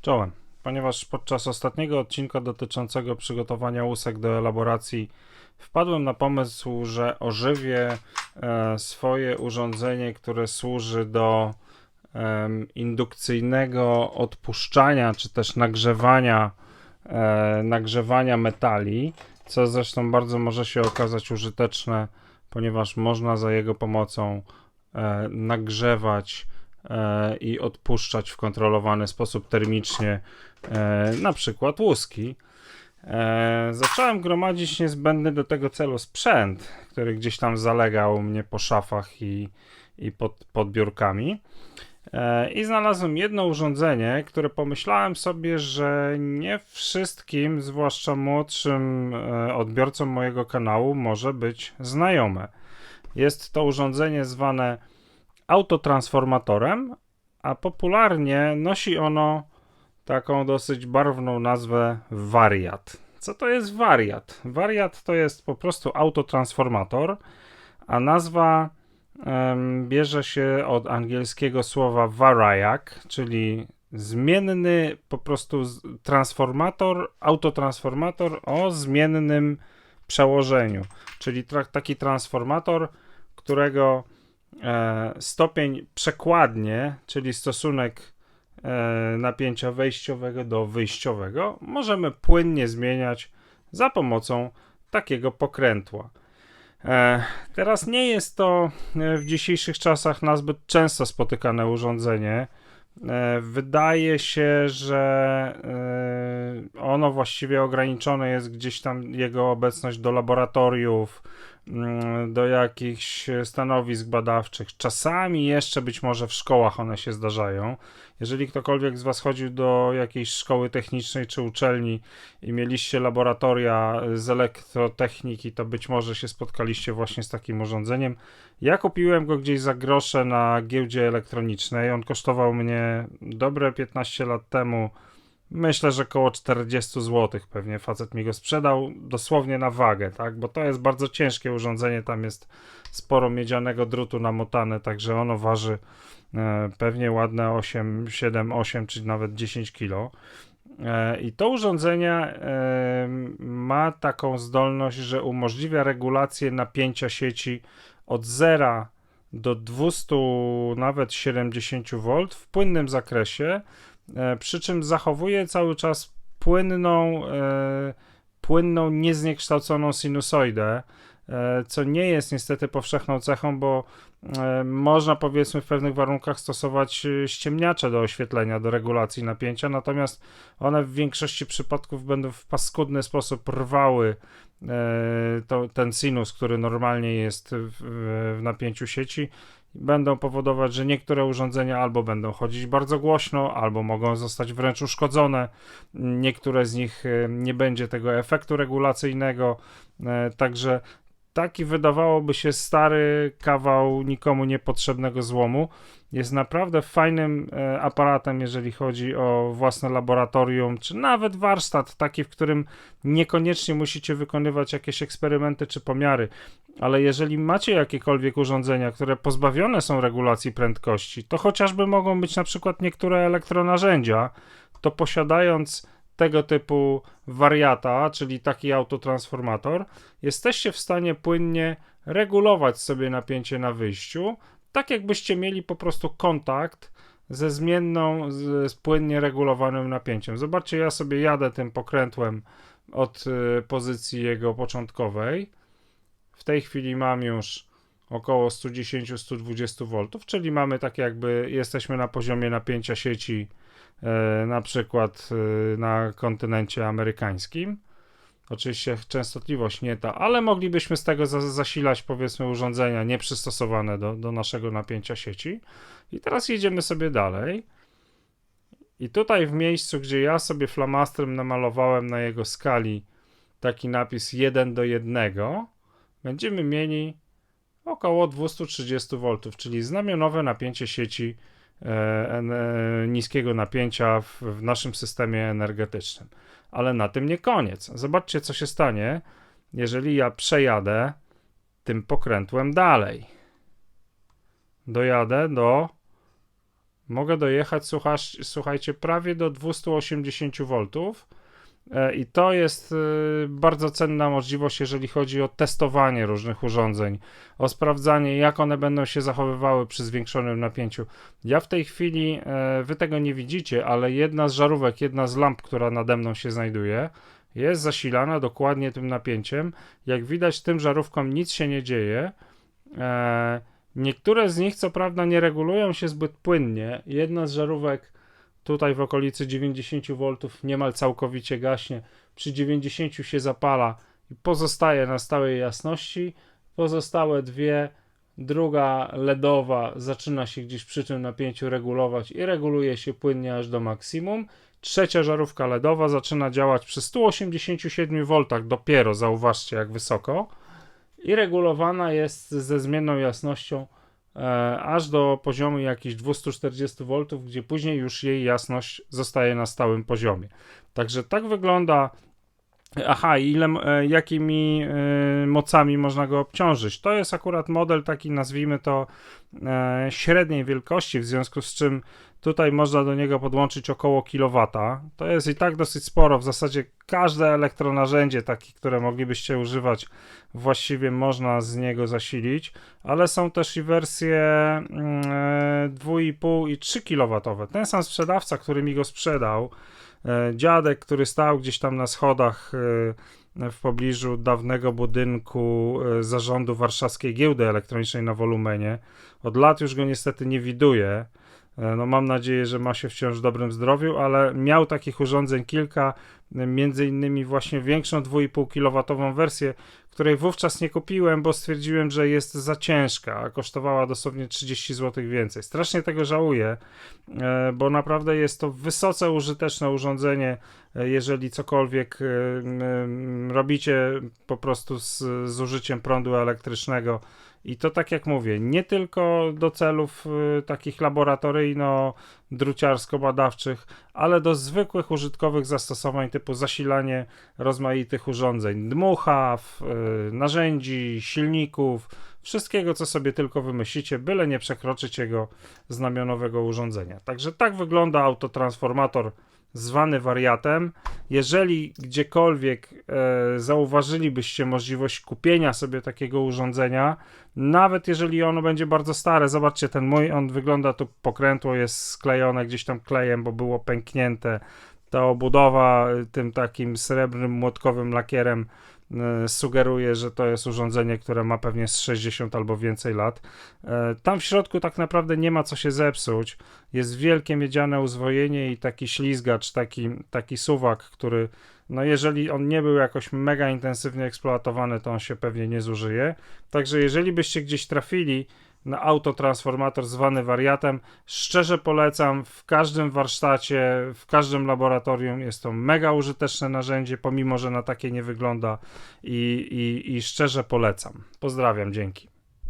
Czołem. Ponieważ podczas ostatniego odcinka dotyczącego przygotowania łusek do elaboracji wpadłem na pomysł, że ożywię e, swoje urządzenie, które służy do indukcyjnego odpuszczania czy też nagrzewania, e, nagrzewania metali, co zresztą bardzo może się okazać użyteczne, ponieważ można za jego pomocą e, nagrzewać i odpuszczać w kontrolowany sposób termicznie e, na przykład łuski. E, zacząłem gromadzić niezbędny do tego celu sprzęt, który gdzieś tam zalegał u mnie po szafach i, i pod, pod biurkami. E, I znalazłem jedno urządzenie, które pomyślałem sobie, że nie wszystkim, zwłaszcza młodszym e, odbiorcom mojego kanału, może być znajome. Jest to urządzenie zwane autotransformatorem, a popularnie nosi ono taką dosyć barwną nazwę wariat. Co to jest wariat? Wariat to jest po prostu autotransformator, a nazwa em, bierze się od angielskiego słowa variac, czyli zmienny po prostu transformator, autotransformator o zmiennym przełożeniu, czyli taki transformator, którego stopień przekładnie, czyli stosunek e, napięcia wejściowego do wyjściowego, możemy płynnie zmieniać za pomocą takiego pokrętła. E, teraz nie jest to e, w dzisiejszych czasach nazbyt często spotykane urządzenie. E, wydaje się, że e, ono właściwie ograniczone jest gdzieś tam jego obecność do laboratoriów, mm, do jakichś stanowisk badawczych. Czasami jeszcze być może w szkołach one się zdarzają. Jeżeli ktokolwiek z Was chodził do jakiejś szkoły technicznej czy uczelni i mieliście laboratoria z elektrotechniki, to być może się spotkaliście właśnie z takim urządzeniem. Ja kupiłem go gdzieś za grosze na giełdzie elektronicznej. On kosztował mnie dobre 15 lat temu. Myślę, że około 40 zł pewnie facet mi go sprzedał dosłownie na wagę, tak? Bo to jest bardzo ciężkie urządzenie, tam jest sporo miedzianego drutu namotane, także ono waży e, pewnie ładne 8, 7, 8 czy nawet 10 kg. E, I to urządzenie e, ma taką zdolność, że umożliwia regulację napięcia sieci od 0 do 200, nawet 70 V w płynnym zakresie, przy czym zachowuje cały czas płynną, e, płynną, niezniekształconą sinusoidę, e, co nie jest niestety powszechną cechą, bo e, można powiedzmy w pewnych warunkach stosować e, ściemniacze do oświetlenia, do regulacji napięcia, natomiast one w większości przypadków będą w paskudny sposób rwały e, to, ten sinus, który normalnie jest w, w napięciu sieci, będą powodować, że niektóre urządzenia albo będą chodzić bardzo głośno, albo mogą zostać wręcz uszkodzone. Niektóre z nich e, nie będzie tego efektu regulacyjnego, e, także taki wydawałoby się stary kawał nikomu niepotrzebnego złomu. Jest naprawdę fajnym e, aparatem, jeżeli chodzi o własne laboratorium, czy nawet warsztat, taki, w którym niekoniecznie musicie wykonywać jakieś eksperymenty czy pomiary, ale jeżeli macie jakiekolwiek urządzenia, które pozbawione są regulacji prędkości, to chociażby mogą być na przykład niektóre elektronarzędzia, to posiadając tego typu wariata, czyli taki autotransformator, jesteście w stanie płynnie regulować sobie napięcie na wyjściu, tak jakbyście mieli po prostu kontakt ze zmienną, z, z płynnie regulowanym napięciem. Zobaczcie, ja sobie jadę tym pokrętłem od y, pozycji jego początkowej. W tej chwili mam już około 110-120 V, czyli mamy tak jakby jesteśmy na poziomie napięcia sieci na przykład e, na kontynencie amerykańskim. Oczywiście częstotliwość nie ta, ale moglibyśmy z tego za- zasilać powiedzmy urządzenia nieprzystosowane do, do naszego napięcia sieci. I teraz jedziemy sobie dalej. I tutaj w miejscu, gdzie ja sobie flamastrem namalowałem na jego skali taki napis 1 do 1, będziemy mieli około 230 V, czyli znamionowe napięcie sieci e, e, niskiego napięcia w, naszym systemie energetycznym. Ale na tym nie koniec. Zobaczcie, co się stanie, jeżeli ja przejadę tym pokrętłem dalej. Dojadę do mogę dojechać, słuchajcie, prawie do 280 V. E, I to jest y, bardzo cenna możliwość, jeżeli chodzi o testowanie różnych urządzeń, o sprawdzanie, jak one będą się zachowywały przy zwiększonym napięciu. Ja w tej chwili, e, wy tego nie widzicie, ale jedna z żarówek, jedna z lamp, która nade mną się znajduje, jest zasilana dokładnie tym napięciem. Jak widać, tym żarówkom nic się nie dzieje. E, niektóre z nich, co prawda, nie regulują się zbyt płynnie. Jedna z żarówek tutaj w okolicy 90 V niemal całkowicie gaśnie, przy 90 się zapala i pozostaje na stałej jasności. Pozostałe dwie, druga LEDowa zaczyna się gdzieś przy tym napięciu regulować i reguluje się płynnie aż do maksimum. Trzecia żarówka LEDowa zaczyna działać przy 187 V dopiero, zauważcie jak wysoko. I regulowana jest ze zmienną jasnością aż do poziomu jakichś 240 V, gdzie później już jej jasność zostaje na stałym poziomie. Także tak wygląda. Aha, ile, e, jakimi e, mocami można go obciążyć? To jest akurat model taki, nazwijmy to, e, średniej wielkości, w związku z czym tutaj można do niego podłączyć około kilowata. To jest i tak dosyć sporo. W zasadzie każde elektronarzędzie, takie, które moglibyście używać, właściwie można z niego zasilić, ale są też i wersje mm, e, 2,5 i 3 kW. Ten sam sprzedawca, który mi go sprzedał, dziadek, który stał gdzieś tam na schodach e, w pobliżu dawnego budynku e, zarządu Warszawskiej Giełdy Elektronicznej na Wolumenie. Od lat już go niestety nie widuję. E, No mam nadzieję, że ma się wciąż w dobrym zdrowiu, ale miał takich urządzeń kilka, e, między innymi właśnie większą 2,5 kW wersję, której wówczas nie kupiłem, bo stwierdziłem, że jest za ciężka, a kosztowała dosłownie 30 zł więcej. Strasznie tego żałuję, e, bo naprawdę jest to wysoce użyteczne urządzenie, e, jeżeli cokolwiek e, robicie po prostu z, z użyciem prądu elektrycznego. I to tak jak mówię, nie tylko do celów takich laboratoryjno-druciarsko-badawczych, ale do zwykłych użytkowych zastosowań typu zasilanie rozmaitych urządzeń, dmuchaw, y, narzędzi, silników, wszystkiego co sobie tylko wymyślicie, byle nie przekroczyć jego znamionowego urządzenia. Także tak wygląda autotransformator zwany wariatem. Jeżeli gdziekolwiek e, zauważylibyście możliwość kupienia sobie takiego urządzenia, nawet jeżeli ono będzie bardzo stare, zobaczcie, ten mój, on wygląda tu pokrętło, jest sklejone gdzieś tam klejem, bo było pęknięte. Ta obudowa y, tym takim srebrnym, młotkowym lakierem sugeruje, że to jest urządzenie, które ma pewnie z 60 albo więcej lat. E, Tam w środku tak naprawdę nie ma co się zepsuć. Jest wielkie miedziane uzwojenie i taki ślizgacz, taki, taki suwak, który, no jeżeli on nie był jakoś mega intensywnie eksploatowany, to on się pewnie nie zużyje. Także jeżeli byście gdzieś trafili na autotransformator zwany wariatem, szczerze polecam w każdym warsztacie, w każdym laboratorium. Jest to mega użyteczne narzędzie, pomimo że na takie nie wygląda i, i, i szczerze polecam. Pozdrawiam, dzięki.